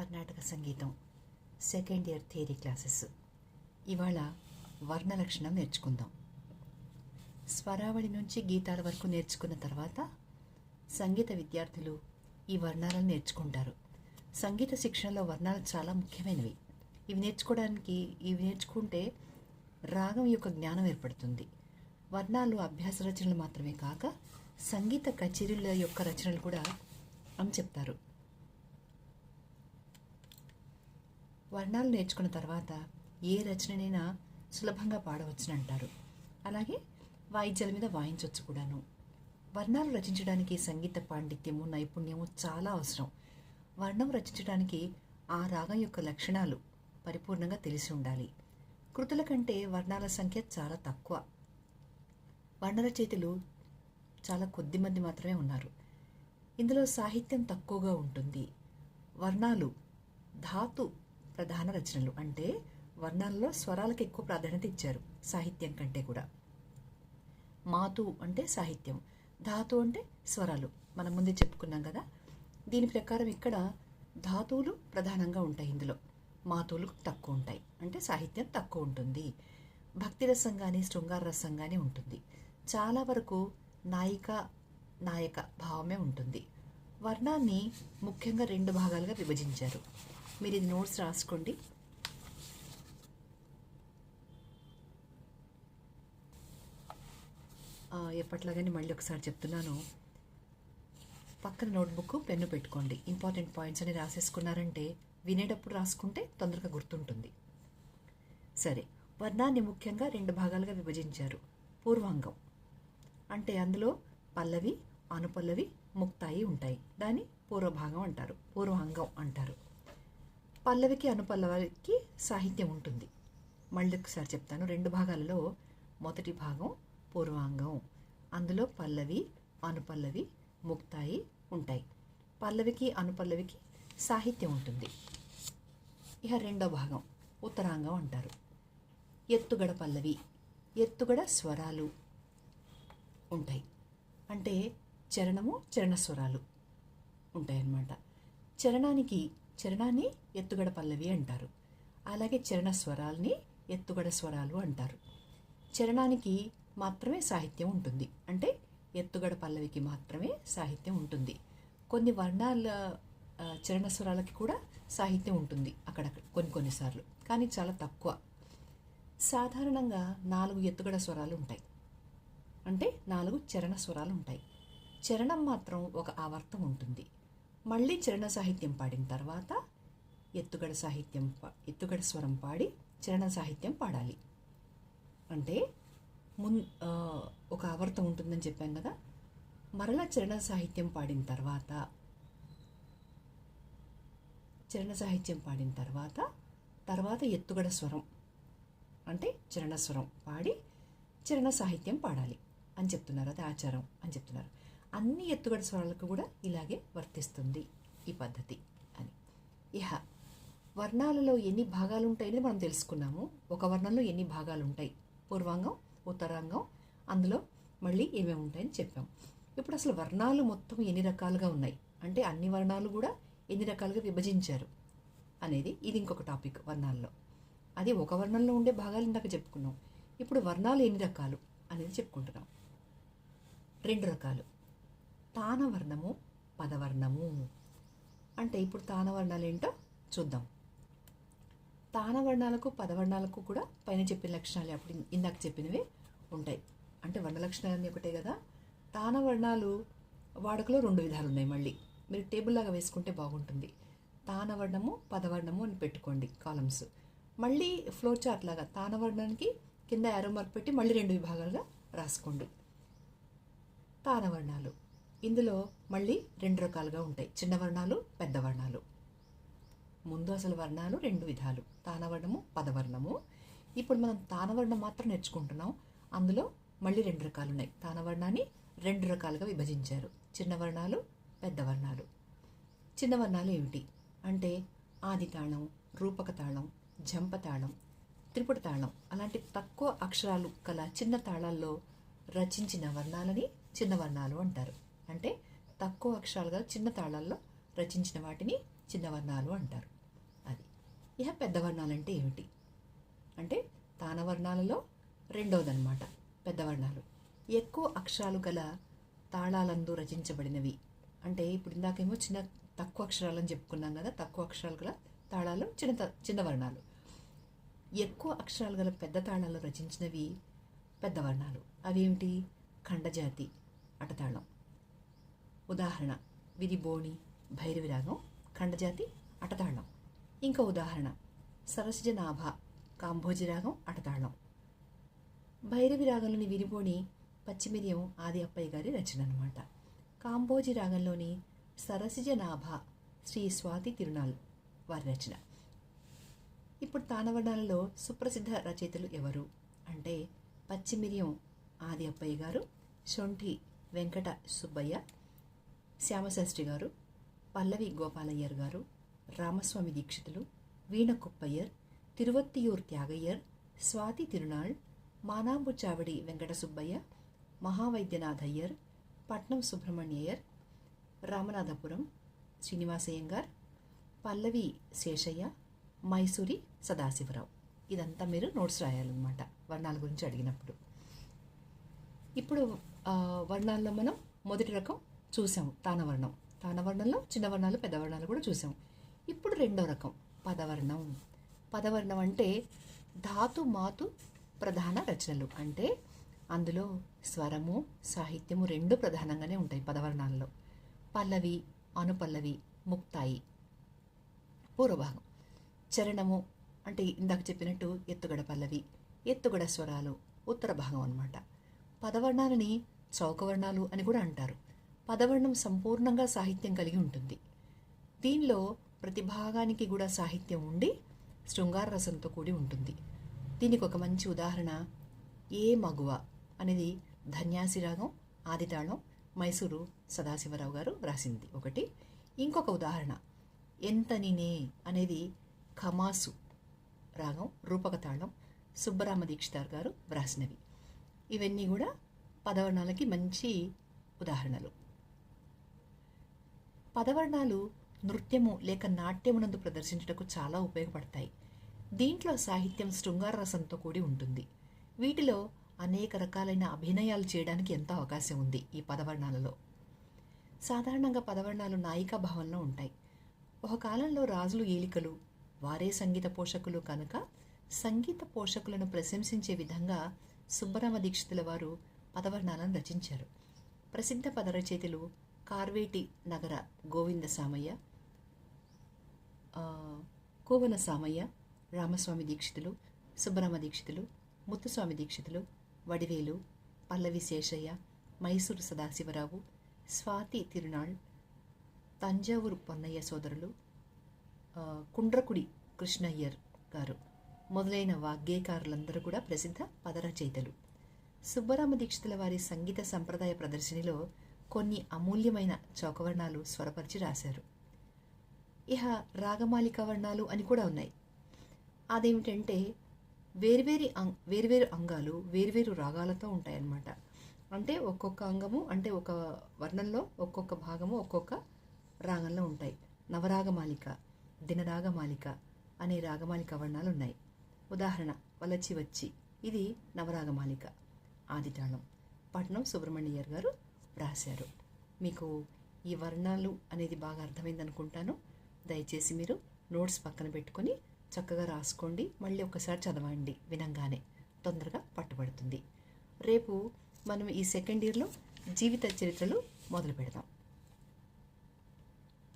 కర్ణాటక సంగీతం second year theory classes ఇవాళ వర్ణ లక్షణం నేర్చుకుందాం. స్వరావళి నుంచి గీతాల వరకు నేర్చుకున్న తర్వాత సంగీత విద్యార్థులు ఈ వర్ణాలను నేర్చుకుంటారు. సంగీత శిక్షణలో వర్ణాలు చాలా ముఖ్యమైనవి. ఇవి నేర్చుకోవడానికి ఇవి నేర్చుకుంటే రాగం యొక్క జ్ఞానం ఏర్పడుతుంది. వర్ణాలు అభ్యాస రచనలు మాత్రమే కాక సంగీత కచేరీల యొక్క రచనలు కూడా అని చెప్తారు. వర్ణాలు నేర్చుకున్న తర్వాత ఏ రచననైనా సులభంగా పాడవచ్చునంటారు. అలాగే వాయిద్యాల మీద వాయించవచ్చు కూడాను. వర్ణాలు రచించడానికి సంగీత పాండిత్యము నైపుణ్యము చాలా అవసరం. వర్ణం రచించడానికి ఆ రాగం యొక్క లక్షణాలు పరిపూర్ణంగా తెలిసి ఉండాలి. కృతుల కంటే వర్ణాల సంఖ్య చాలా తక్కువ. వర్ణరచయితలు చాలా కొద్ది మంది మాత్రమే ఉన్నారు. ఇందులో సాహిత్యం తక్కువగా ఉంటుంది. వర్ణాలు ధాతు ప్రధాన రచనలు. అంటే వర్ణాలలో స్వరాలకు ఎక్కువ ప్రాధాన్యత ఇచ్చారు సాహిత్యం కంటే కూడా. మాతు అంటే సాహిత్యం ధాతు అంటే స్వరాలు. మనం ముందే చెప్పుకున్నాం కదా. దీని ప్రకారం ఇక్కడ ధాతువులు ప్రధానంగా ఉంటాయి ఇందులో. మాతువులు తక్కువ ఉంటాయి. అంటే సాహిత్యం తక్కువ ఉంటుంది. భక్తి రసం కానీ శృంగార రసం కానీ ఉంటుంది. చాలా వరకు నాయిక నాయక భావమే ఉంటుంది. వర్ణాన్ని ముఖ్యంగా రెండు భాగాలుగా విభజించారు. మీరు ఇది నోట్స్ రాసుకోండి. ఆ, ఎప్పట్లాగానే మళ్ళీ ఒకసారి చెప్తున్నాను. పక్కన నోట్బుక్ పెన్ను పెట్టుకోండి. ఇంపార్టెంట్ పాయింట్స్ అని రాసేసుకున్నారంటే వినేటప్పుడు రాసుకుంటే తొందరగా గుర్తుంటుంది. సరే వర్ణాన్ని ముఖ్యంగా రెండు భాగాలుగా విభజించారు. పూర్వాంగం. అంటే అందులో పల్లవి అనుపల్లవి ముక్తాయి ఉంటాయి. దాన్ని పూర్వభాగం అంటారు. పూర్వాంగం అంటారు. పల్లవికి అనుపల్లవికి సాహిత్యం ఉంటుంది. మళ్ళీ ఒకసారి చెప్తాను. రెండు భాగాలలో మొదటి భాగం పూర్వాంగం. అందులో పల్లవి అనుపల్లవి ముక్తాయి ఉంటాయి. పల్లవికి అనుపల్లవికి సాహిత్యం ఉంటుంది. ఇక రెండో భాగం ఉత్తరాంగం అంటారు. ఎత్తుగడ పల్లవి ఎత్తుగడ స్వరాలు ఉంటాయి. అంటే చరణము చరణ స్వరాలు ఉంటాయన్నమాట. చరణానికి చరణాన్ని ఎత్తుగడ పల్లవి అంటారు. అలాగే చరణ స్వరాల్ని ఎత్తుగడ స్వరాలు అంటారు. చరణానికి మాత్రమే సాహిత్యం ఉంటుంది. అంటే ఎత్తుగడ పల్లవికి మాత్రమే సాహిత్యం ఉంటుంది. కొన్ని వర్ణాల చరణ స్వరాలకి కూడా సాహిత్యం ఉంటుంది అక్కడ కొన్ని కొన్నిసార్లు కానీ చాలా తక్కువ. సాధారణంగా నాలుగు ఎత్తుగడ స్వరాలు ఉంటాయి. అంటే నాలుగు చరణ స్వరాలు ఉంటాయి. చరణం మాత్రం ఒక ఆవర్తం ఉంటుంది. మళ్ళీ చరణ సాహిత్యం పాడిన తర్వాత ఎత్తుగడ సాహిత్యం పా- ఎత్తుగడ స్వరం పాడి చరణ సాహిత్యం పాడాలి. అంటే మున్ ఒక ఆవర్తం ఉంటుందని చెప్పాం కదా మరలా చరణ సాహిత్యం పాడిన తర్వాత చరణ సాహిత్యం పాడిన తర్వాత తర్వాత ఎత్తుగడ స్వరం అంటే చరణ స్వరం పాడి చరణ సాహిత్యం పాడాలి అని చెప్తున్నారు అది ఆచారం అని చెప్తున్నారు. అన్ని ఎత్తుగడ స్వరాలకు కూడా ఇలాగే వర్తిస్తుంది ఈ పద్ధతి అని. ఇహ వర్ణాలలో ఎన్ని భాగాలు ఉంటాయని మనం తెలుసుకున్నాము. ఒక వర్ణంలో ఎన్ని భాగాలు ఉంటాయి పూర్వాంగం ఉత్తరాంగం అందులో మళ్ళీ ఏమేమి ఉంటాయని చెప్పాం. ఇప్పుడు అసలు వర్ణాలు మొత్తం ఎన్ని రకాలుగా ఉన్నాయి? అంటే అన్ని వర్ణాలు కూడా ఎన్ని రకాలుగా విభజించారు అనేది ఇది ఇంకొక టాపిక్ వర్ణాల్లో. అది ఒక వర్ణంలో ఉండే భాగాలు ఇందాక చెప్పుకున్నాం. ఇప్పుడు వర్ణాలు ఎన్ని రకాలు అనేది చెప్పుకుంటున్నాం. రెండు రకాలు. తానవర్ణము పదవర్ణము. అంటే ఇప్పుడు తానవర్ణాలు ఏంటో చూద్దాం. తానవర్ణాలకు పదవర్ణాలకు కూడా పైన చెప్పిన లక్షణాలు అప్పుడు ఇందాక చెప్పినవే ఉంటాయి. అంటే వర్ణ లక్షణాలన్నీ ఒకటే కదా. తానవర్ణాలు వాడుకలో రెండు విధాలు ఉన్నాయి మళ్ళీ. మీరు టేబుల్ లాగా వేసుకుంటే బాగుంటుంది. తానవర్ణము పదవర్ణము అని పెట్టుకోండి కాలమ్స్. మళ్ళీ ఫ్లో చార్ట్ లాగా తానవర్ణానికి కింద యారో మార్క్ పెట్టి మళ్ళీ రెండు విభాగాలుగా రాసుకోండి. తానవర్ణాలు. ఇందులో మళ్ళీ రెండు రకాలుగా ఉంటాయి. చిన్న వర్ణాలు పెద్ద వర్ణాలు. ముందు అసలు వర్ణాలు రెండు విధాలు. తానవర్ణము పదవర్ణము. ఇప్పుడు మనం తానవర్ణం మాత్రం నేర్చుకుంటున్నాం. అందులో మళ్ళీ రెండు రకాలు ఉన్నాయి. తానవర్ణాన్ని రెండు రకాలుగా విభజించారు. చిన్న వర్ణాలు పెద్ద వర్ణాలు. చిన్న వర్ణాలు ఏమిటి? అంటే ఆది తాళం రూపక తాళం జంప తాళం త్రిపుట తాళం అలాంటి తక్కువ అక్షరాలు కల చిన్న తాళాల్లో రచించిన వర్ణాలని చిన్న వర్ణాలు అంటారు. అంటే తక్కువ అక్షరాలుగా చిన్న తాళాల్లో రచించిన వాటిని చిన్న వర్ణాలు అంటారు. అది. ఇక పెద్ద వర్ణాలు అంటే ఏమిటి? అంటే తాన వర్ణాలలో రెండవదన్నమాట పెద్ద వర్ణాలు. ఎక్కువ అక్షరాలు గల తాళాలందు రచించబడినవి. అంటే ఇప్పుడు ఇందాకేమో చిన్న తక్కువ అక్షరాలని చెప్పుకున్నాం కదా తక్కువ అక్షరాలు గల తాళాలు చిన్న త- చిన్న వర్ణాలు. ఎక్కువ అక్షరాలు గల పెద్ద తాళాలు రచించినవి పెద్ద వర్ణాలు. అవేమిటి? ఖండజాతి అటతాళం. ఉదాహరణ. విధిబోణి భైరవి రాగం ఖండజాతి అటతాళం. ఇంకా ఉదాహరణ. సరసజనాభ నాభ రాగం అటతాళం. భైరవి రాగంలోని విరిబోణి పచ్చిమిరియం ఆది అప్పయ్య గారి రచన అనమాట కాంబోజి రాగంలోని సరసిజ శ్రీ స్వాతి తిరునాల్ వారి రచన. ఇప్పుడు తానవర్ణాలలో సుప్రసిద్ధ రచయితలు ఎవరు? అంటే పచ్చిమిరియం ఆది అప్పయ్య గారు శొంఠి వెంకట సుబ్బయ్య శ్యామశాస్త్రి గారు పల్లవి గోపాలయ్యర్ గారు రామస్వామి దీక్షితులు వీణ కుప్పయ్యర్ తిరువత్తియూర్ త్యాగయ్యర్ స్వాతి తిరునాళ్ మానాంబు చావడి వెంకట సుబ్బయ్య మహావైద్యనాథయ్యర్ పట్నం సుబ్రహ్మణ్యయ్యర్ రామనాథపురం శ్రీనివాసయ్యంగార్ పల్లవి శేషయ్య మైసూరి సదాశివరావు. ఇదంతా మీరు నోట్స్ రాయాలన్నమాట వర్ణాల గురించి అడిగినప్పుడు. ఇప్పుడు వర్ణాల్లో మనం మొదటి రకం చూసాము. తానవర్ణం. తానవర్ణంలో చిన్న వర్ణాలు పెద్ద వర్ణాలు కూడా చూసాము. ఇప్పుడు రెండో రకం. పదవర్ణం. పదవర్ణం అంటే ధాతు మాతు ప్రధాన రచనలు. అంటే అందులో స్వరము సాహిత్యము రెండు ప్రధానంగానే ఉంటాయి పదవర్ణాలలో. పల్లవి అనుపల్లవి ముక్తాయి. పూర్వభాగం. చరణము అంటే ఇందాక చెప్పినట్టు ఎత్తుగడ పల్లవి ఎత్తుగడ స్వరాలు ఉత్తర భాగం అన్నమాట. పదవర్ణాలని చౌకవర్ణాలు అని కూడా అంటారు. పదవర్ణం సంపూర్ణంగా సాహిత్యం కలిగి ఉంటుంది. దీనిలో ప్రతి భాగానికి కూడా సాహిత్యం ఉండి శృంగార రసంతో కూడి ఉంటుంది. దీనికి ఒక మంచి ఉదాహరణ ఏ మగువ అనేది ధన్యాసి రాగం ఆదితాళం మైసూరు సదాశివరావు గారు వ్రాసింది ఒకటి. ఇంకొక ఉదాహరణ ఎంతనినే అనేది ఖమాసు రాగం రూపక తాళం సుబ్బరామ దీక్షితార్ గారు వ్రాసినవి ఇవన్నీ కూడా పదవర్ణాలకి మంచి ఉదాహరణలు. పదవర్ణాలు నృత్యము లేక నాట్యమునందు ప్రదర్శించుటకు చాలా ఉపయోగపడతాయి. దీంట్లో సాహిత్యం శృంగార రసంతో కూడి ఉంటుంది. వీటిలో అనేక రకాలైన అభినయాలు చేయడానికి ఎంతో అవకాశం ఉంది ఈ పదవర్ణాలలో. సాధారణంగా పదవర్ణాలు నాయికా భావంలో ఉంటాయి. ఒక కాలంలో రాజులు ఏలికలు వారే సంగీత పోషకులు కనుక సంగీత పోషకులను ప్రశంసించే విధంగా సుబ్బరామ దీక్షితుల వారు పదవర్ణాలను రచించారు. ప్రసిద్ధ పద రచయితలు కార్వేటి నగర గోవింద సామయ్య కోవన సామయ్య రామస్వామి దీక్షితులు సుబ్బరామ దీక్షితులు ముత్తుస్వామి దీక్షితులు వడివేలు పల్లవి శేషయ్య మైసూరు సదాశివరావు స్వాతి తిరునాళ్ తంజావూరు పొన్నయ్య సోదరులు కుండ్రకుడి కృష్ణయ్యర్ గారు. మొదలైన వాగ్గేయకారులందరూ కూడా ప్రసిద్ధ పదరచయితలు. సుబ్బరామ దీక్షితుల వారి సంగీత సంప్రదాయ ప్రదర్శనలో కొన్ని అమూల్యమైన చౌకవర్ణాలు స్వరపరిచి రాశారు. ఇహ రాగమాలిక వర్ణాలు అని కూడా ఉన్నాయి. అదేమిటంటే వేర్వేరి అంగ్ వేర్వేరు అంగాలు వేర్వేరు రాగాలతో ఉంటాయన్నమాట. అంటే ఒక్కొక్క అంగము అంటే ఒక వర్ణంలో ఒక్కొక్క భాగము ఒక్కొక్క రాగంలో ఉంటాయి. నవరాగమాలిక దినరాగమాలిక అనే రాగమాలిక వర్ణాలు ఉన్నాయి ఉదాహరణ వలచి వచ్చి ఇది నవరాగమాలిక. ఆదితాళం పట్నం సుబ్రహ్మణ్యయ్యర్ గారు రాశారు. మీకు ఈ వర్ణాలు అనేది బాగా అర్థమైంది అనుకుంటాను. దయచేసి మీరు నోట్స్ పక్కన పెట్టుకొని చక్కగా రాసుకోండి. మళ్ళీ ఒకసారి చదవండి వినంగానే. తొందరగా పట్టుబడుతుంది. రేపు మనం ఈ సెకండ్ ఇయర్లో జీవిత చరిత్రలు మొదలు పెడదాం.